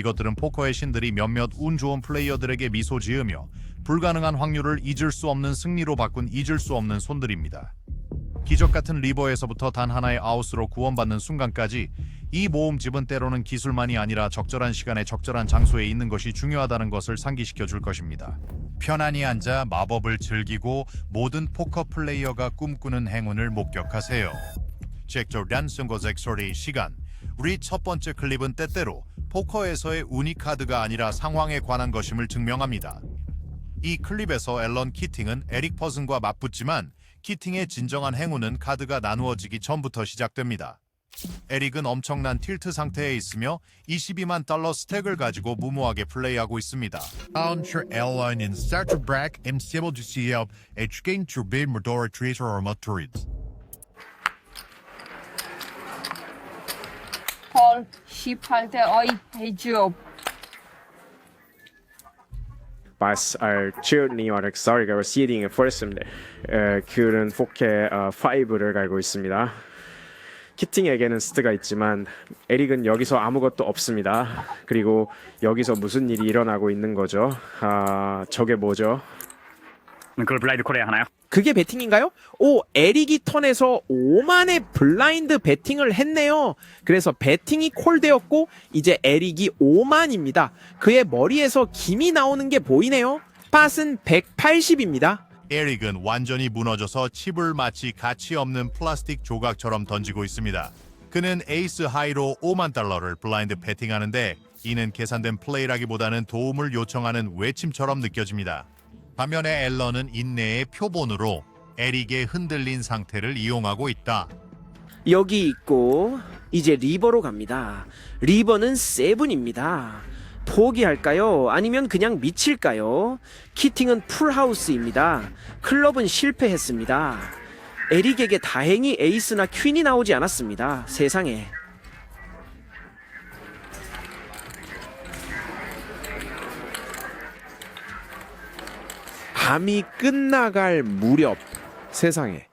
이것들은 포커의 신들이 몇몇 운 좋은 플레이어들에게 미소 지으며 불가능한 확률을 잊을 수 없는 승리로 바꾼 잊을 수 없는 손들입니다. 기적 같은 리버에서부터 단 하나의 아웃으로 구원받는 순간까지 이 모음집은 때로는 기술만이 아니라 적절한 시간에 적절한 장소에 있는 것이 중요하다는 것을 상기시켜 줄 것입니다. 편안히 앉아 마법을 즐기고 모든 포커 플레이어가 꿈꾸는 행운을 목격하세요. 잭조 란슨고잭 소리 시간. 우리 첫 번째 클립은 때때로 포커에서의 운이 카드가 아니라 상황에 관한 것임을 증명합니다. 이 클립에서 앨런 키팅은 에릭 퍼슨과 맞붙지만 키팅의 진정한 행운은 카드가 나누어지기 전부터 시작됩니다. 에릭은 엄청난 틸트 상태에 있으며 22만 달러 스택을 가지고 무모하게 플레이하고 있습니다. Launcher Ellen in Starter Brack and Civil DCL H-Gain Turbine Modora Tracer or Motorids. 헐, 18대 어이 해줘. Bass are currently are exotic seeding first인데 큐는 4K 5를 갈고 있습니다. 키팅에게는 스트가 있지만 에릭은 여기서 아무것도 없습니다. 그리고 여기서 무슨 일이 일어나고 있는 거죠? 아 저게 뭐죠? 그걸 블라이드 콜에 하나요? 그게 베팅인가요? 오, 에릭이 턴에서 5만의 블라인드 베팅을 했네요. 그래서 베팅이 콜되었고 이제 에릭이 5만입니다. 그의 머리에서 김이 나오는 게 보이네요. 팟은 180입니다. 에릭은 완전히 무너져서 칩을 마치 가치 없는 플라스틱 조각처럼 던지고 있습니다. 그는 에이스 하이로 5만 달러를 블라인드 배팅하는데 이는 계산된 플레이라기보다는 도움을 요청하는 외침처럼 느껴집니다. 반면에 앨런은 인내의 표본으로 에릭의 흔들린 상태를 이용하고 있다. 여기 있고 이제 리버로 갑니다. 리버는 세븐입니다. 포기할까요? 아니면 그냥 미칠까요? 키팅은 풀하우스입니다. 클럽은 실패했습니다. 에릭에게 다행히 에이스나 퀸이 나오지 않았습니다. 세상에. 밤이 끝나갈 무렵 세상에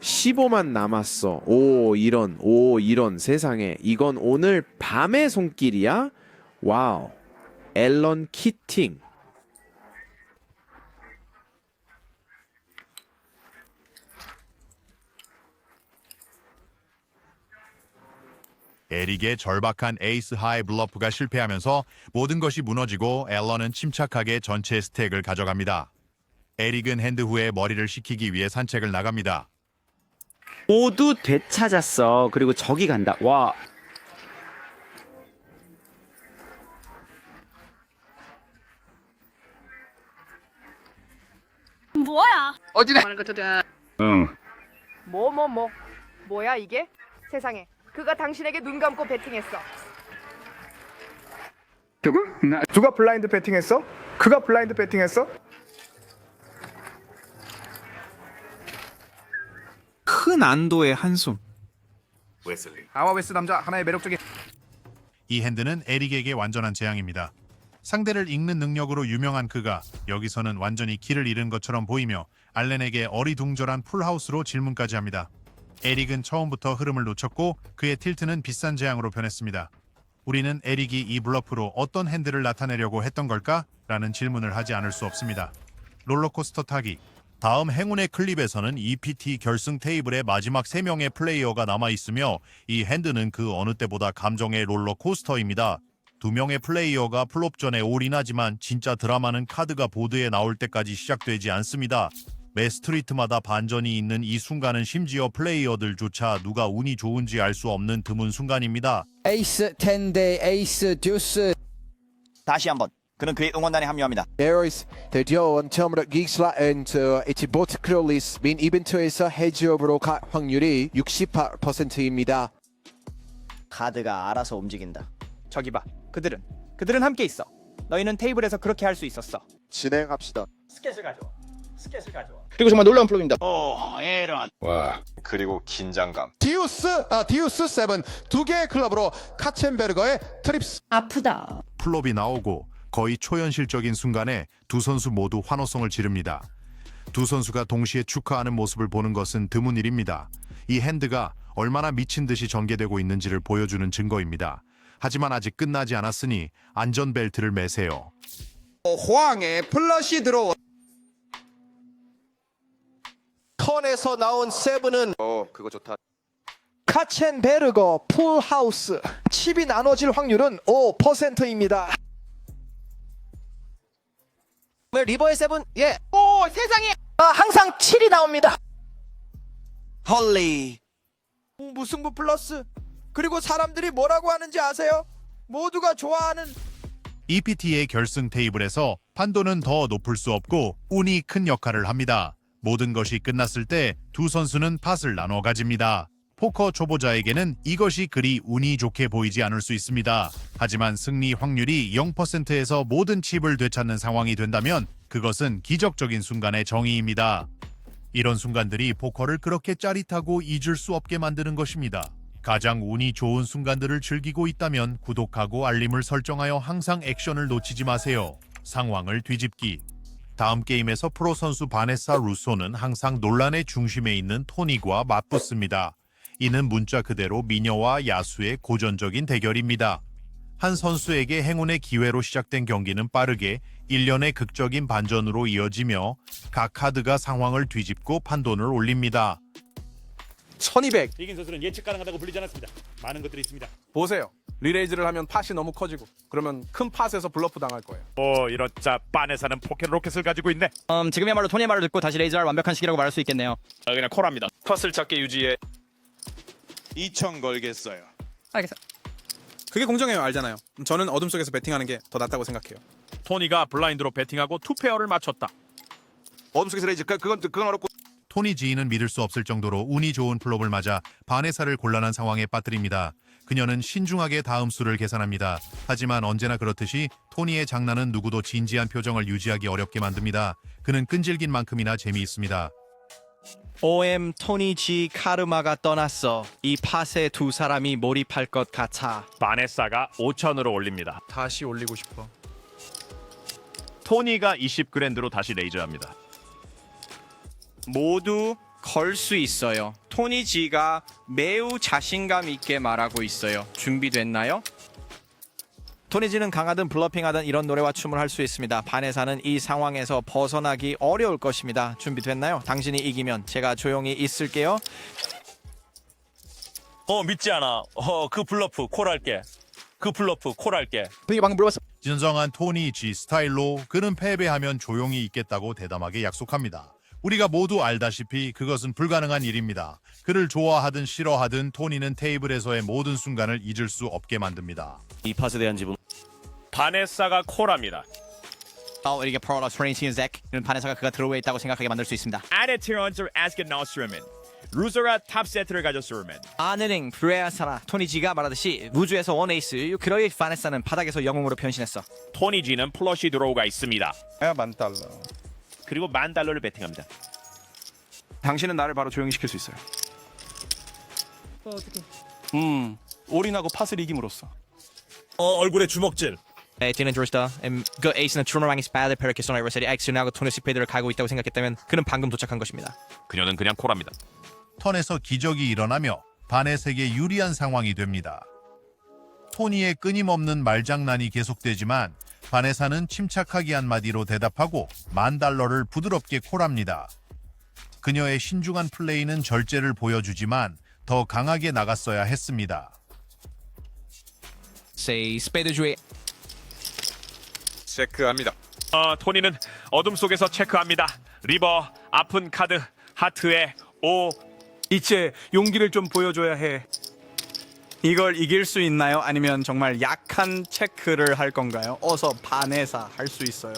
15만 남았어. 오 이런 오 이런 세상에 이건 오늘 밤의 손길이야? 와우. 앨런 키팅. 에릭의 절박한 에이스 하이 블러프가 실패하면서 모든 것이 무너지고 앨런은 침착하게 전체 스택을 가져갑니다. 에릭은 핸드 후에 머리를 식히기 위해 산책을 나갑니다. 모두 되찾았어. 그리고 저기 간다. 와. 뭐야? 응. 뭐 뭐 뭐 뭐야 이게? 세상에 그가 당신에게 눈 감고 베팅했어 누구? 나 누가 블라인드 배팅했어? 그가 블라인드 배팅했어? 큰 안도의 한숨. 아와 웨스 남자 하나의 매력적인 이 핸드는 에릭에게 완전한 재앙입니다. 상대를 읽는 능력으로 유명한 그가 여기서는 완전히 길을 잃은 것처럼 보이며 알렌에게 어리둥절한 풀하우스로 질문까지 합니다. 에릭은 처음부터 흐름을 놓쳤고 그의 틸트는 비싼 재앙으로 변했습니다. 우리는 에릭이 이 블러프로 어떤 핸드를 나타내려고 했던 걸까? 라는 질문을 하지 않을 수 없습니다. 롤러코스터 타기 다음 행운의 클립에서는 EPT 결승 테이블에 마지막 3명의 플레이어가 남아 있으며 이 핸드는 그 어느 때보다 감정의 롤러코스터입니다. 두 명의 플레이어가 플롭 전에 올인하지만 진짜 드라마는 카드가 보드에 나올 때까지 시작되지 않습니다. 매 스트리트마다 반전이 있는 이 순간은 심지어 플레이어들조차 누가 운이 좋은지 알 수 없는 드문 순간입니다. 에이스 10대 에이스 듀스 다시 한번 그는 그의 응원단에 합류합니다. 에어이스 드디어 처음으로 기슬라 엔트 이치보트 크롤리스 민 이벤트에서 헤지업으로 갈 확률이 68%입니다. 카드가 알아서 움직인다. 저기 봐. 그들은 그들은 함께 있어. 너희는 테이블에서 그렇게 할 수 있었어. 진행합시다. 스케줄 가져와. 스케줄 가져와. 그리고 정말 놀라운 플롯입니다. 오, 에런. 그리고 긴장감. 디우스 아 디우스 7두 개의 클럽으로 카첸베르거의 트립스 아프다. 플롭이 나오고 거의 초현실적인 순간에 두 선수 모두 환호성을 지릅니다. 두 선수가 동시에 축하하는 모습을 보는 것은 드문 일입니다. 이 핸드가 얼마나 미친 듯이 전개되고 있는지를 보여주는 증거입니다. 하지만 아직 끝나지 않았으니 안전벨트를 매세요. 호황의 플러시 들어오. 턴에서 나온 세븐은 어 그거 좋다. 카첸베르거 풀하우스 칩이 나눠질 확률은 5%입니다. 리버의 세븐 예. 오 세상에 아, 항상 7이 나옵니다. 헐리 무승부 플러스 그리고 사람들이 뭐라고 하는지 아세요? 모두가 좋아하는 EPT의 결승 테이블에서 판도는 더 높을 수 없고 운이 큰 역할을 합니다. 모든 것이 끝났을 때 두 선수는 팟을 나눠 가집니다. 포커 초보자에게는 이것이 그리 운이 좋게 보이지 않을 수 있습니다. 하지만 승리 확률이 0%에서 모든 칩을 되찾는 상황이 된다면 그것은 기적적인 순간의 정의입니다. 이런 순간들이 포커를 그렇게 짜릿하고 잊을 수 없게 만드는 것입니다. 가장 운이 좋은 순간들을 즐기고 있다면 구독하고 알림을 설정하여 항상 액션을 놓치지 마세요. 상황을 뒤집기. 다음 게임에서 프로 선수 바네사 루소는 항상 논란의 중심에 있는 토니과 맞붙습니다. 이는 문자 그대로 미녀와 야수의 고전적인 대결입니다. 한 선수에게 행운의 기회로 시작된 경기는 빠르게 1년의 극적인 반전으로 이어지며 각 카드가 상황을 뒤집고 판돈을 올립니다. 1200 이긴 선수는 예측 가능하다고 불리지 않았습니다. 많은 것들이 있습니다. 보세요. 리레이즈를 하면 팟이 너무 커지고 그러면 큰 팟에서 블러프 당할 거예요. 오 이렇자 빤에 사는 포켓 로켓을 가지고 있네. 음, 지금이야말로 토니의 말을 듣고 다시 레이저할 완벽한 시기라고 말할 수 있겠네요. 아, 그냥 콜합니다. 팟을 작게 유지해. 2천 걸겠어요. 알겠어. 그게 공정해요 알잖아요 저는 어둠 속에서 베팅하는 게 더 낫다고 생각해요 토니가 블라인드로 베팅하고 투페어를 맞췄다. 어둠 속에서 레이즈 그, 그건 그건 어렵고 토니 지인은 믿을 수 없을 정도로 운이 좋은 플롭을 맞아 바네사를 곤란한 상황에 빠뜨립니다. 그녀는 신중하게 다음 수를 계산합니다. 하지만 언제나 그렇듯이 토니의 장난은 누구도 진지한 표정을 유지하기 어렵게 만듭니다. 그는 끈질긴 만큼이나 재미있습니다. OM 토니 G 카르마가 떠났어. 이 팟에 두 사람이 몰입할 것 같아. 바네사가 5천으로 올립니다. 다시 올리고 싶어. 토니가 20그랜드로 다시 레이저합니다. 모두 걸 수 있어요. 토니 G가 매우 자신감 있게 말하고 있어요. 준비됐나요? 토니 G는 강하든 블러핑하든 이런 노래와 춤을 할 수 있습니다. 반에사는 이 상황에서 벗어나기 어려울 것입니다. 준비됐나요? 당신이 이기면 제가 조용히 있을게요. 어 믿지 않아. 어그 블러프 콜할게. 그 블러프 콜할게. 분위기 방금 물어봤어. 진정한 토니 G 스타일로 그는 패배하면 조용히 있겠다고 대담하게 약속합니다. 우리가 모두 알다시피 그것은 불가능한 일입니다. 그를 좋아하든 싫어하든 토니는 테이블에서의 모든 순간을 잊을 수 없게 만듭니다. 이 팟에 대한 지분. 바네사가 콜합니다. 어, 이게 프로라 트레이닝 잭은 반에사가 그가 들어오에 있다고 생각하게 만들 수 있습니다. 아네티런즈 아스게 나우스르면 루저가 탑 세트를 가졌으면 아느링 브레아사나 토니 G가 말하듯이 우주에서 원 에이스 그러이 바네사는 바닥에서 영웅으로 변신했어. 토니 G는 플러시 드로우가 있습니다. 만 달러. 그리고 만 달러를 베팅합니다. 당신은 나를 바로 조용히 시킬 수 있어요. 뭐 어떻게? 음 올인하고 팟을 이김으로써. 어 얼굴에 주먹질. 네, 디는 조스다. 그 에이스는 트루머랑이 스파이더 페르키소나 이버셀이 엑스나고 토니 스페이드를 가고 있다고 생각했다면 그는 방금 도착한 것입니다. 그녀는 그냥 콜합니다. 턴에서 기적이 일어나며 바넷에게 유리한 상황이 됩니다. 토니의 끊임없는 말장난이 계속되지만 바네사는 침착하게 한마디로 대답하고 만 달러를 부드럽게 콜합니다. 그녀의 신중한 플레이는 절제를 보여주지만 더 강하게 나갔어야 했습니다. 세이 스페이드 주의 체크합니다. 어 토니는 어둠 속에서 체크합니다. 리버 아픈 카드 하트에 오 이제 용기를 좀 보여줘야 해 이걸 이길 수 있나요? 아니면 정말 약한 체크를 할 건가요? 어서 바네사 할 수 있어요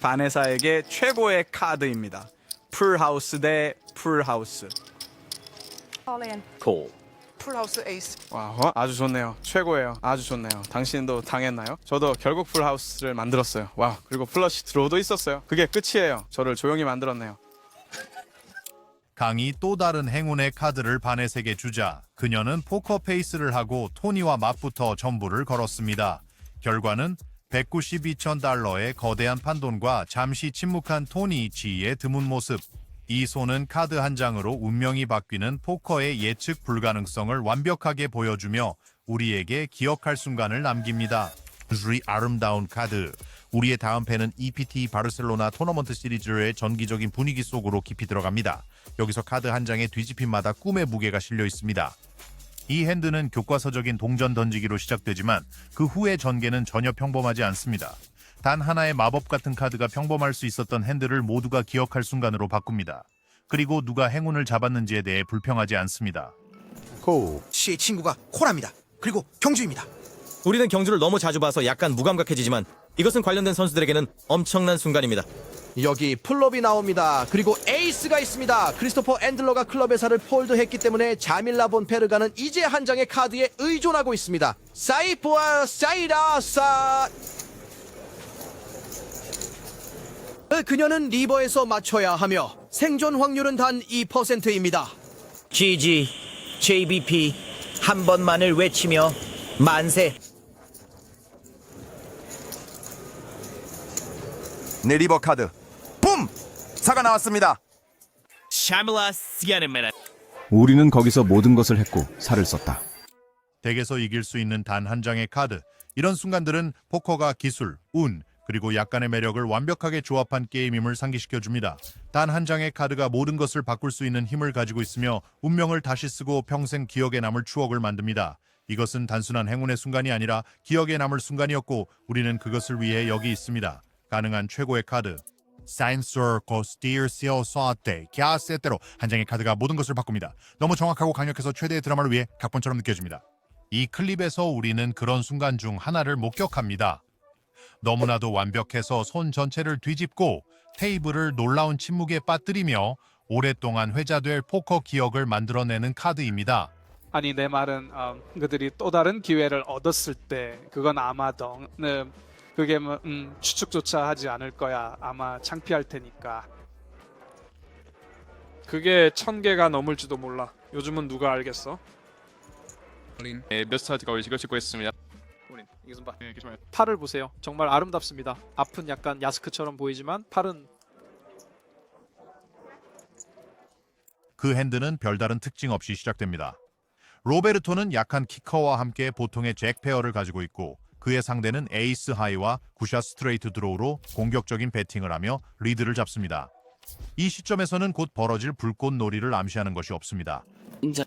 바네사에게 최고의 카드입니다 풀하우스 대 풀하우스 콜. 풀하우스 에이스. 와 어? 아주 좋네요. 최고예요. 아주 좋네요. 당신도 당했나요? 저도 결국 풀하우스를 만들었어요. 와 그리고 플러시 드로우도 있었어요. 그게 끝이에요. 저를 조용히 만들었네요. 강이 또 다른 행운의 카드를 바넷에게 주자 그녀는 포커 페이스를 하고 토니와 맞붙어 전부를 걸었습니다. 결과는 192천 달러의 거대한 판돈과 잠시 침묵한 토니 지의 드문 모습. 이 손은 카드 한 장으로 운명이 바뀌는 포커의 예측 불가능성을 완벽하게 보여주며 우리에게 기억할 순간을 남깁니다. 이 아름다운 카드. 우리의 다음 패는 EPT 바르셀로나 토너먼트 시리즈의 전기적인 분위기 속으로 깊이 들어갑니다. 여기서 카드 한 장의 뒤집힘마다 꿈의 무게가 실려 있습니다. 이 핸드는 교과서적인 동전 던지기로 시작되지만 그 후의 전개는 전혀 평범하지 않습니다. 단 하나의 마법 같은 카드가 평범할 수 있었던 핸드를 모두가 기억할 순간으로 바꿉니다. 그리고 누가 행운을 잡았는지에 대해 불평하지 않습니다. 씨의 친구가 코라입니다. 그리고 경주입니다. 우리는 경주를 너무 자주 봐서 약간 무감각해지지만 이것은 관련된 선수들에게는 엄청난 순간입니다. 여기 플롭이 나옵니다. 그리고 에이스가 있습니다. 크리스토퍼 앤들러가 클럽 회사를 폴드했기 때문에 자밀라 본 페르가는 이제 한 장의 카드에 의존하고 있습니다. 사이포아 사이라 사 그녀는 리버에서 맞춰야 하며 생존 확률은 단 2%입니다. GG, JBP 한 번만을 외치며 만세. 네 리버 카드. 붐! 사가 나왔습니다. 우리는 거기서 모든 것을 했고 살을 썼다. 덱에서 이길 수 있는 단 한 장의 카드. 이런 순간들은 포커가 기술, 운, 그리고 약간의 매력을 완벽하게 조합한 게임임을 상기시켜 줍니다. 단 한 장의 카드가 모든 것을 바꿀 수 있는 힘을 가지고 있으며 운명을 다시 쓰고 평생 기억에 남을 추억을 만듭니다. 이것은 단순한 행운의 순간이 아니라 기억에 남을 순간이었고 우리는 그것을 위해 여기 있습니다. 가능한 최고의 카드. 사인서 코스티르시오 소아테 갸세테로 한 장의 카드가 모든 것을 바꿉니다. 너무 정확하고 강력해서 최대의 드라마를 위해 각본처럼 느껴집니다. 이 클립에서 우리는 그런 순간 중 하나를 목격합니다. 너무나도 완벽해서 손 전체를 뒤집고 테이블을 놀라운 침묵에 빠뜨리며 오랫동안 회자될 포커 기억을 만들어내는 카드입니다. 아니 내 말은 음, 그들이 또 다른 기회를 얻었을 때 그건 아마도 음, 그게 뭐, 음, 추측조차 하지 않을 거야 아마 창피할 테니까 그게 천 개가 넘을지도 몰라 요즘은 누가 알겠어 네, 몇 스타트가 이걸 찍고 있습니다. 이것은 봐 팔을 보세요 정말 아름답습니다 앞은 약간 야스크처럼 보이지만 팔은 그 핸드는 별다른 특징 없이 시작됩니다. 로베르토는 약한 키커와 함께 보통의 잭 페어를 가지고 있고 그의 상대는 에이스 하이와 구샷 스트레이트 드로우로 공격적인 배팅을 하며 리드를 잡습니다. 이 시점에서는 곧 벌어질 불꽃 놀이를 암시하는 것이 없습니다.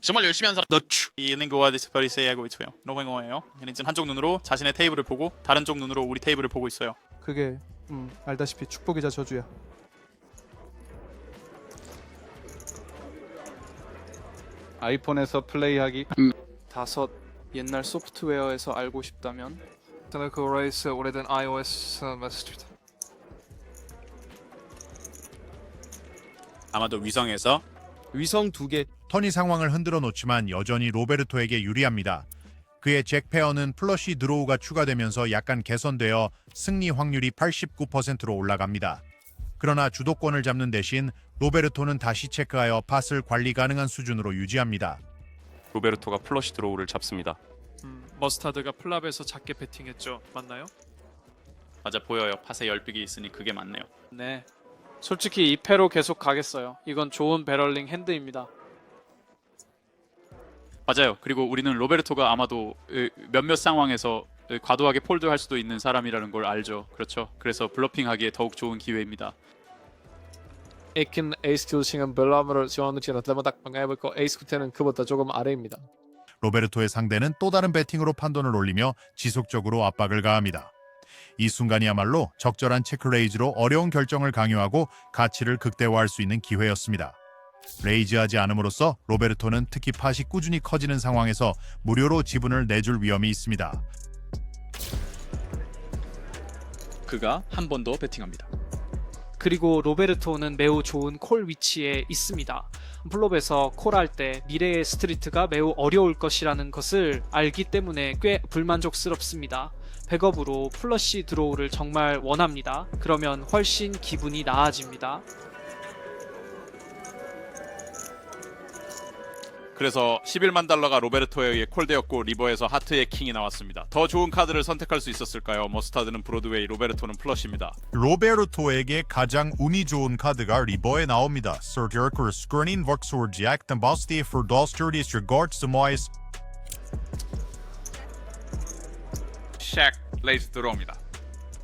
정말 열심히 한 사람 너추 이 링고와 디스퍼리세이 하고 있고요. 노뱅어예요. 얘는 지금 한쪽 눈으로 자신의 테이블을 보고 다른 쪽 눈으로 우리 테이블을 보고 있어요. 그게 음, 알다시피 축복이자 저주야 아이폰에서 플레이하기 다섯 옛날 소프트웨어에서 알고 싶다면 저는 그 레이스 오래된 iOS 메시지다 아마도 위성에서 위성 두 개. 턴이 상황을 흔들어 놓지만 여전히 로베르토에게 유리합니다. 그의 잭 페어는 플러시 드로우가 추가되면서 약간 개선되어 승리 확률이 89%로 올라갑니다. 그러나 주도권을 잡는 대신 로베르토는 다시 체크하여 팟을 관리 가능한 수준으로 유지합니다. 로베르토가 플러시 드로우를 잡습니다. 음, 머스타드가 플랍에서 작게 배팅했죠 맞나요? 맞아 보여요. 팟에 열빅이 있으니 그게 맞네요. 네 솔직히 이 패로 계속 가겠어요 이건 좋은 배럴링 핸드입니다 맞아요. 그리고 우리는 로베르토가 아마도 으, 몇몇 상황에서 으, 과도하게 폴드할 수도 있는 사람이라는 걸 알죠. 그렇죠. 그래서 블러핑하기에 더욱 좋은 기회입니다. 에킨 에이스 듀싱은 벨라무를 지원하는 때마다 딱 방해해볼 거 에이스 쿠테는 그보다 조금 아래입니다 로베르토의 상대는 또 다른 배팅으로 판돈을 올리며 지속적으로 압박을 가합니다. 이 순간이야말로 적절한 체크레이즈로 어려운 결정을 강요하고 가치를 극대화할 수 있는 기회였습니다. 레이즈하지 않음으로써 로베르토는 특히 팟이 꾸준히 커지는 상황에서 무료로 지분을 내줄 위험이 있습니다. 그가 한 번더 배팅합니다. 그리고 로베르토는 매우 좋은 콜 위치에 있습니다. 플롭에서 콜할 때 미래의 스트리트가 매우 어려울 것이라는 것을 알기 때문에 꽤 불만족스럽습니다. 백업으로 플러시 드로우를 정말 원합니다. 그러면 훨씬 기분이 나아집니다. 그래서 11만 달러가 로베르토에 의해 콜되었고 리버에서 하트의 킹이 나왔습니다. 더 좋은 카드를 선택할 수 있었을까요? 머스타드는 브로드웨이, 로베르토는 플러시입니다. 로베르토에게 가장 운이 좋은 카드가 리버에 나옵니다. Surgical Screening Voxor Jack the Basti for Dos Sturdies Regards to Mois 쉑 레이즈 들어옵니다.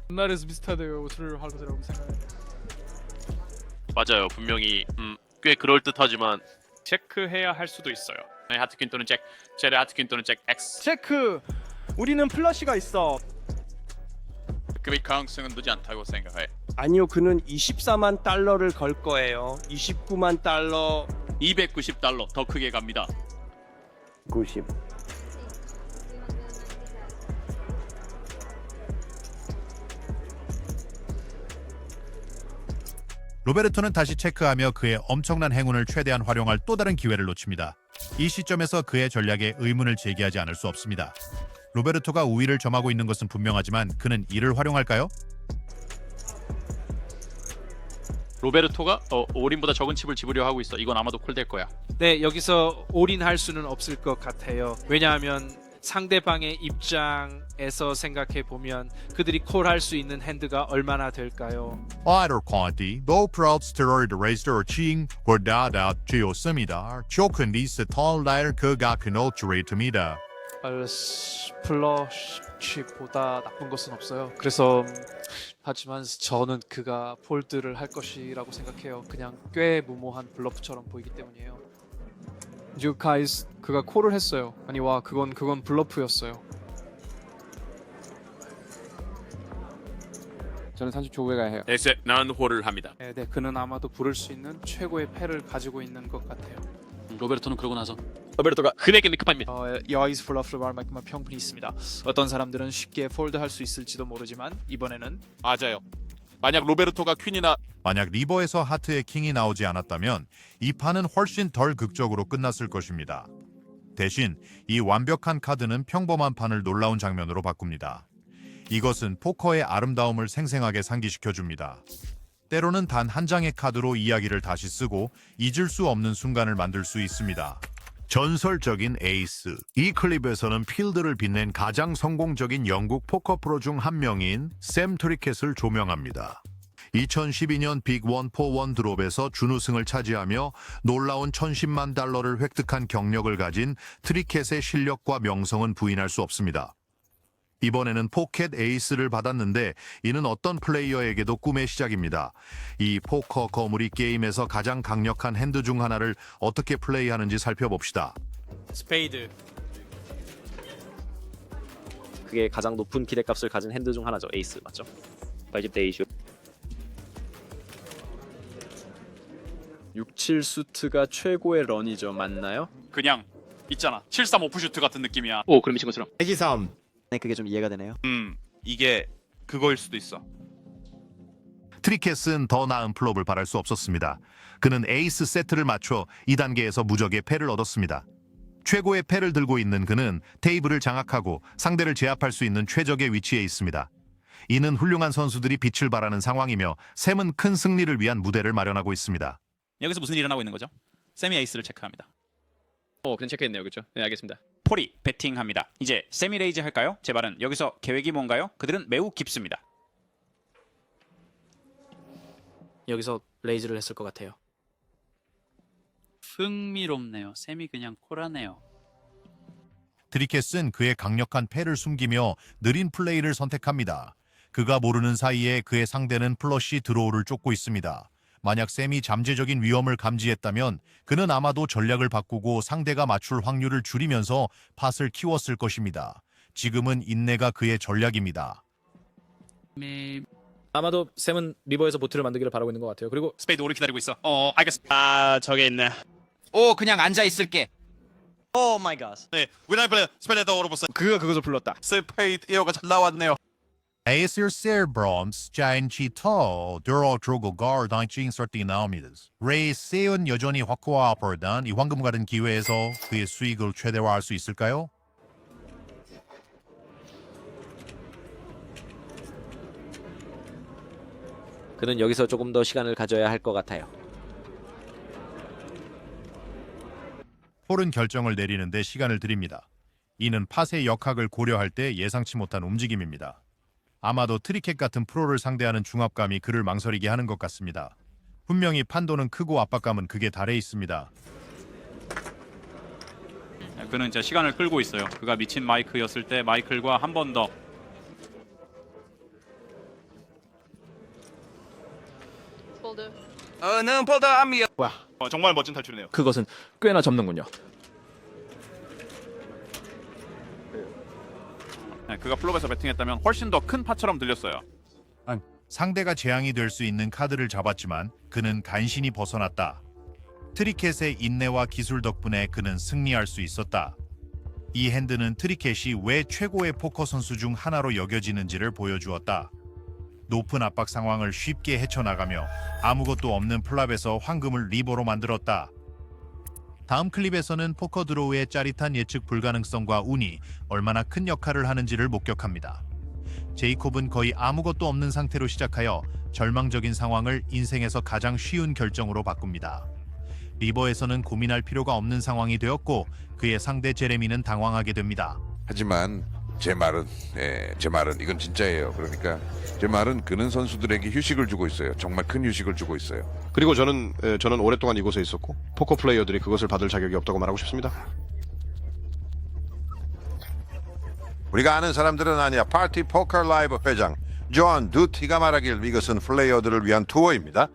옛날에서 비슷하대요. 오트를 할 거라고 생각해요. 맞아요. 분명히 음, 꽤 그럴 듯하지만 체크해야 할 수도 있어요. 네, 하트퀸 또는 잭, 제레 하트퀸 또는 잭 X. 체크. 우리는 플러시가 있어. 그의 가능성은 늦지 않다고 생각해. 아니요, 그는 24만 달러를 걸 거예요. 29만 달러. 290달러 더 크게 갑니다. 90. 로베르토는 다시 체크하며 그의 엄청난 행운을 최대한 활용할 또 다른 기회를 놓칩니다. 이 시점에서 그의 전략에 의문을 제기하지 않을 수 없습니다. 로베르토가 우위를 점하고 있는 것은 분명하지만 그는 이를 활용할까요? 로베르토가 어, 올인보다 적은 칩을 지불려 하고 있어. 이건 아마도 콜 될 거야. 네, 여기서 올인할 수는 없을 것 같아요. 왜냐하면 상대방의 입장에서 생각해 보면 그들이 콜할 수 있는 핸드가 얼마나 될까요? Either quantity, though proud steroid racer 칭 보다다 지었습니다. 조건디스 털날 그가. 알스 플러시보다 나쁜 것은 없어요. 그래서 음, 하지만 저는 그가 폴드를 할 것이라고 생각해요. 그냥 꽤 무모한 블러프처럼 보이기 때문이에요. 유 가이스 그가 콜을 했어요. 아니 와 그건 그건 블러프였어요. 저는 30초 후에 가야 해요. 에세, 난 홀을 합니다. 네, 네, 그는 아마도 부를 수 있는 최고의 패를 가지고 있는 것 같아요. 로베르토는 그러고 나서 로베르토가 그에게 급합니다. 어, 여이스 플러프를 말만큼만 평분이 있습니다. 어떤 사람들은 쉽게 폴드할 수 있을지도 모르지만 이번에는 맞아요. 만약 로베르토가 퀸이나 만약 리버에서 하트의 킹이 나오지 않았다면 이 판은 훨씬 덜 극적으로 끝났을 것입니다. 대신 이 완벽한 카드는 평범한 판을 놀라운 장면으로 바꿉니다. 이것은 포커의 아름다움을 생생하게 상기시켜 줍니다. 때로는 단 한 장의 카드로 이야기를 다시 쓰고 잊을 수 없는 순간을 만들 수 있습니다. 전설적인 에이스. 이 클립에서는 필드를 빛낸 가장 성공적인 영국 포커 프로 중 한 명인 샘 트리켓을 조명합니다. 2012년 빅원 포원 드롭에서 준우승을 차지하며 놀라운 1010만 달러를 획득한 경력을 가진 트리켓의 실력과 명성은 부인할 수 없습니다. 이번에는 포켓 에이스를 받았는데 이는 어떤 플레이어에게도 꿈의 시작입니다. 이 포커 거물이 게임에서 가장 강력한 핸드 중 하나를 어떻게 플레이하는지 살펴봅시다. 스페이드. 그게 가장 높은 기대값을 가진 핸드 중 하나죠. 에이스 맞죠? 80대 에이슈 67 수트가 최고의 런이죠. 맞나요? 그냥 있잖아. 73 오프슈트 같은 느낌이야. 오, 그럼 미친 것처럼. 애기삼 네 그게 좀 이해가 되네요 음, 이게 그거일 수도 있어. 트리켓은 더 나은 플롭을 바랄 수 없었습니다. 그는 에이스 세트를 맞춰 2단계에서 무적의 패를 얻었습니다. 최고의 패를 들고 있는 그는 테이블을 장악하고 상대를 제압할 수 있는 최적의 위치에 있습니다. 이는 훌륭한 선수들이 빛을 발하는 상황이며 샘은 큰 승리를 위한 무대를 마련하고 있습니다. 여기서 무슨 일이 일어나고 있는 거죠? 세미 에이스를 체크합니다. 어, 그냥 체크했네요. 그렇죠? 네, 알겠습니다. 폴이 배팅합니다. 이제 세미 레이즈 할까요? 제 말은 여기서 계획이 뭔가요? 그들은 매우 깊습니다. 여기서 레이즈를 했을 것 같아요 흥미롭네요. 세미 그냥 콜하네요. 트리켓은 그의 강력한 패를 숨기며 느린 플레이를 선택합니다. 그가 모르는 사이에 그의 상대는 플러시 드로우를 쫓고 있습니다. 만약 샘이 잠재적인 위험을 감지했다면 그는 아마도 전략을 바꾸고 상대가 맞출 확률을 줄이면서 팟을 키웠을 것입니다. 지금은 인내가 그의 전략입니다. 아마도 샘은 리버에서 보트를 만들기를 바라고 있는 것 같아요 그리고 스페이드 오를 기다리고 있어. 어, 알겠습니다. 아, 저게 있네. 오 그냥 앉아 있을게. 오 마이 갓. 네, 위나이 플레이 스페이드 오를 보스. 그가 그것을 불렀다. 스페이드 에어가 잘 나왔네요. Acer Cerebrums, Giant Cheeto, Duro Drogogar, 설득이 나옵니다. 레이 세운 여전히 확고하버단 이 황금 같은 기회에서 그의 수익을 최대화할 수 있을까요? 그는 여기서 조금 더 시간을 가져야 할 것 같아요 폴은 결정을 내리는데 시간을 드립니다. 이는 팟의 역학을 고려할 때 예상치 못한 움직임입니다. 아마도 트리켓 같은 프로를 상대하는 중압감이 그를 망설이게 하는 것 같습니다. 분명히 판도는 크고 압박감은 극에 달해 있습니다. 네, 그는 이제 시간을 끌고 있어요. 그가 미친 마이크였을 때 마이클과 한 번 더. 어는 폴더 어, 네, 암미야. 와, 어, 정말 멋진 탈출이네요. 그것은 꽤나 접는군요. 네, 그가 플롭에서 배팅했다면 훨씬 더 큰 파처럼 들렸어요. 상대가 재앙이 될 수 있는 카드를 잡았지만 그는 간신히 벗어났다. 트리켓의 인내와 기술 덕분에 그는 승리할 수 있었다. 이 핸드는 트리켓이 왜 최고의 포커 선수 중 하나로 여겨지는지를 보여주었다. 높은 압박 상황을 쉽게 헤쳐나가며 아무것도 없는 플랍에서 황금을 리버로 만들었다. 다음 클립에서는 포커 드로우의 짜릿한 예측 불가능성과 운이 얼마나 큰 역할을 하는지를 목격합니다. 제이콥은 거의 아무것도 없는 상태로 시작하여 절망적인 상황을 인생에서 가장 쉬운 결정으로 바꿉니다. 리버에서는 고민할 필요가 없는 상황이 되었고 그의 상대 제레미는 당황하게 됩니다. 하지만 제 말은 예, 제 말은 이건 진짜예요. 그러니까 제 말은 그는 선수들에게 휴식을 주고 있어요. 정말 큰 휴식을 주고 있어요. 그리고 저는 에, 저는 오랫동안 이곳에 있었고 포커 플레이어들이 그것을 받을 자격이 없다고 말하고 싶습니다. 우리가 아는 사람들은 아니야. 파티 포커 라이브 회장 존 두티가 말하길 이것은 플레이어들을 위한 투어입니다.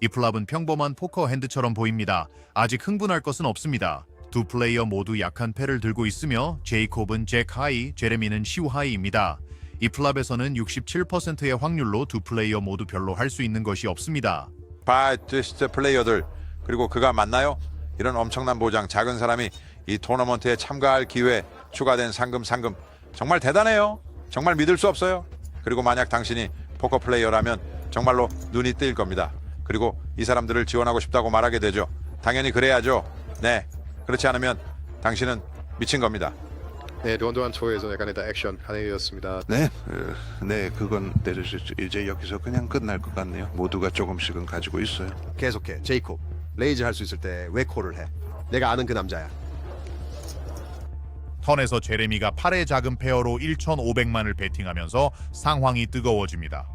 이 플랍은 평범한 포커 핸드처럼 보입니다. 아직 흥분할 것은 없습니다. 두 플레이어 모두 약한 패를 들고 있으며 제이콥은 잭 하이, 제레미는 시우 하이입니다. 이 플랍에서는 67%의 확률로 두 플레이어 모두 별로 할 수 있는 것이 없습니다. 파티스트 플레이어들 그리고 그가 맞나요? 이런 엄청난 보장 작은 사람이 이 토너먼트에 참가할 기회 추가된 상금 상금 정말 대단해요. 정말 믿을 수 없어요. 그리고 만약 당신이 포커 플레이어라면 정말로 눈이 뜨일 겁니다. 그리고 이 사람들을 지원하고 싶다고 말하게 되죠. 당연히 그래야죠. 네. 그렇지 않으면 당신은 미친 겁니다. 네, 돈도한 투어에서 약간의 다 액션 하나였습니다. 네, 어, 네, 그건 내려서 이제 여기서 그냥 끝날 것 같네요. 모두가 조금씩은 가지고 있어요. 계속해 제이콥 레이즈 할 수 있을 때 왜 콜을 해 내가 아는 그 남자야 턴에서 제레미가 8의 작은 페어로 1,500만을 베팅하면서 상황이 뜨거워집니다.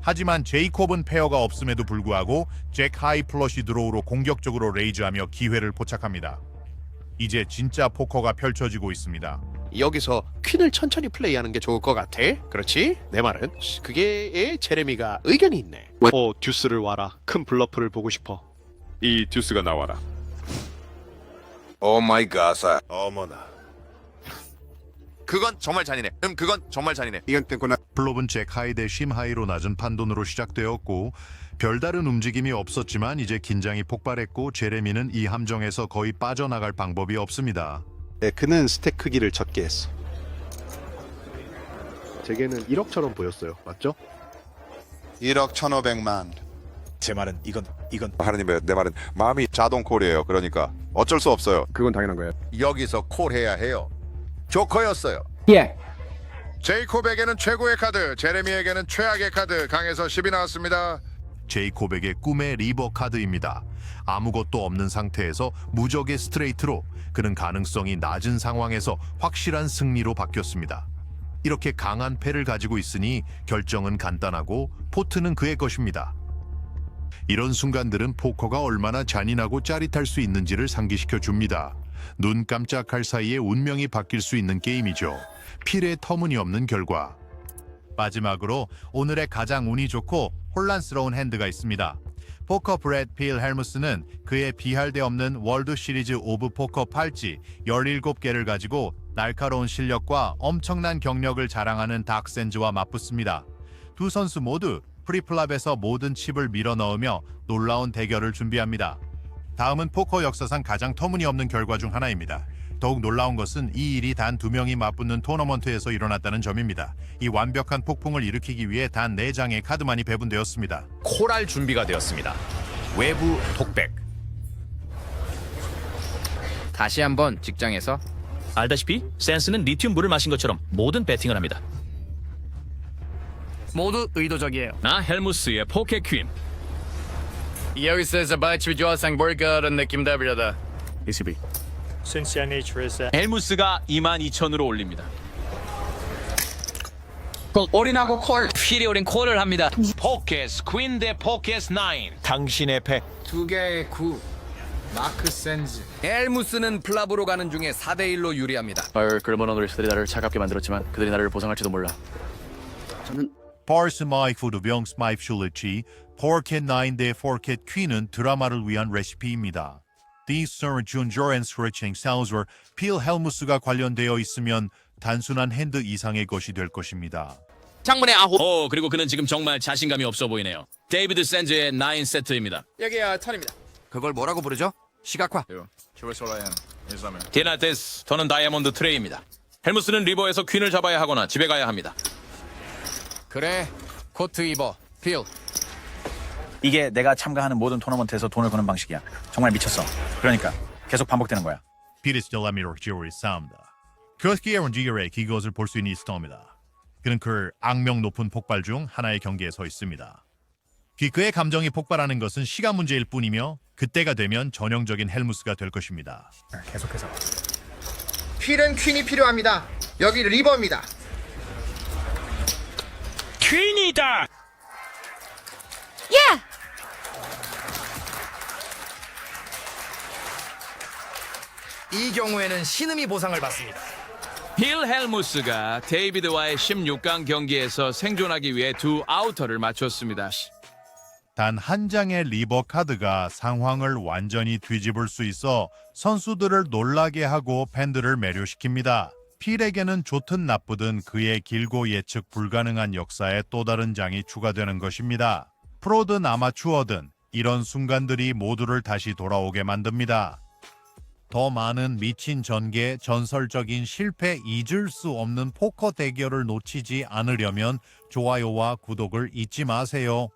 하지만 제이콥은 페어가 없음에도 불구하고 잭 하이 플러시 드로우로 공격적으로 레이즈하며 기회를 포착합니다. 이제 진짜 포커가 펼쳐지고 있습니다. 여기서 퀸을 천천히 플레이하는 게 좋을 것 같아. 그렇지? 내 말은 그게 에, 제레미가 의견이 있네. 어 듀스를 와라. 큰 블러프를 보고 싶어. 이 듀스가 나와라. 오 마이 갓. 어머나. 그건 정말 잔인해. 음, 그건 정말 잔인해. 이건 땡구나. 플롭은 잭 하이 대 심 하이로 낮은 판돈으로 시작되었고 별다른 움직임이 없었지만 이제 긴장이 폭발했고 제레미는 이 함정에서 거의 빠져나갈 방법이 없습니다. 네, 그는 스택 크기를 적게 했어. 제게는 1억처럼 보였어요. 맞죠? 1억 1,500만. 제 말은 이건 이건 하느님 내 말은 마음이 자동 콜이에요. 그러니까 어쩔 수 없어요. 그건 당연한 거예요. 여기서 콜해야 해요. 조커였어요. 예. 제이콥에게는 최고의 카드, 제레미에게는 최악의 카드. 강에서 10이 나왔습니다. 제이콥에게 꿈의 리버 카드입니다. 아무것도 없는 상태에서 무적의 스트레이트로 그는 가능성이 낮은 상황에서 확실한 승리로 바뀌었습니다. 이렇게 강한 패를 가지고 있으니 결정은 간단하고 포트는 그의 것입니다. 이런 순간들은 포커가 얼마나 잔인하고 짜릿할 수 있는지를 상기시켜 줍니다. 눈 깜짝할 사이에 운명이 바뀔 수 있는 게임이죠. 필의 터무니없는 결과. 마지막으로 오늘의 가장 운이 좋고 혼란스러운 핸드가 있습니다. 포커 브래드 필 헬무스는 그의 비할 데 없는 월드 시리즈 오브 포커 팔찌 17개를 가지고 날카로운 실력과 엄청난 경력을 자랑하는 닥센즈와 맞붙습니다. 두 선수 모두 프리플랍에서 모든 칩을 밀어 넣으며 놀라운 대결을 준비합니다. 다음은 포커 역사상 가장 터무니없는 결과 중 하나입니다. 더욱 놀라운 것은 이 일이 단 두 명이 맞붙는 토너먼트에서 일어났다는 점입니다. 이 완벽한 폭풍을 일으키기 위해 단 4장의 카드만이 배분되었습니다. 콜할 준비가 되었습니다. 외부 독백. 다시 한번 직장에서 알다시피 센스는 리튬 물을 마신 것처럼 모든 배팅을 합니다. 모두 의도적이에요. 나 헬무스의 포켓 퀸. 여기서 바치 조상 볼거는 느낌 더블려다. ECB. 헬무스가 22,000으로 올립니다. 올인하고 콜 필이 올인 콜을 합니다. 포켓 퀸 대 포켓 9. 당신의 패. 두 개의 구 마크 센즈 엘무스는 플랍으로 가는 중에 4대 1로 유리합니다. 헐 글모너 놀이스들이 나를 차갑게 만들었지만 그들이 나를 보상할지도 몰라 저는 Fudu병 Smyfe Shullichi, Porket 9대 Forket Queen은 드라마를 위한 레시피입니다. The Sir Junjor and Stretching Salzwer, 필 헬무스가 관련되어 있으면 단순한 핸드 이상의 것이 될 것입니다. 창문의 아홉. 오 그리고 그는 지금 정말 자신감이 없어 보이네요. 데이비드 샌즈의 9 세트입니다. 여기야 턴입니다. 그걸 뭐라고 부르죠? 시각화. 디나테스 저는 다이아몬드 트레이입니다. 헬무스는 리버에서 퀸을 잡아야 하거나 집에 가야 합니다. 그래. 코트 입어. 필. 이게 내가 참가하는 모든 토너먼트에서 돈을 버는 방식이야. 정말 미쳤어. 그러니까 계속 반복되는 거야. 피리스 델라미로 지오리 싸움다. 그렇게 에런지겔의 기것을 볼 수 있는 이스터입니다. 그는 그 악명 높은 폭발 중 하나의 경계에 서 있습니다. 그- 그의 감정이 폭발하는 것은 시간 문제일 뿐이며 그때가 되면 전형적인 헬무스가 될 것입니다. 계속해서. 필은 퀸이 필요합니다. 여기 리버입니다. 퀸이다. 예! 이 경우에는 신음이 보상을 받습니다. 필 헬무스가 데이비드와의 16강 경기에서 생존하기 위해 두 아우터를 맞췄습니다. 단 한 장의 리버 카드가 상황을 완전히 뒤집을 수 있어 선수들을 놀라게 하고 팬들을 매료시킵니다. 필에게는 좋든 나쁘든 그의 길고 예측 불가능한 역사에 또 다른 장이 추가되는 것입니다. 프로든 아마추어든 이런 순간들이 모두를 다시 돌아오게 만듭니다. 더 많은 미친 전개, 전설적인 실패, 잊을 수 없는 포커 대결을 놓치지 않으려면 좋아요와 구독을 잊지 마세요.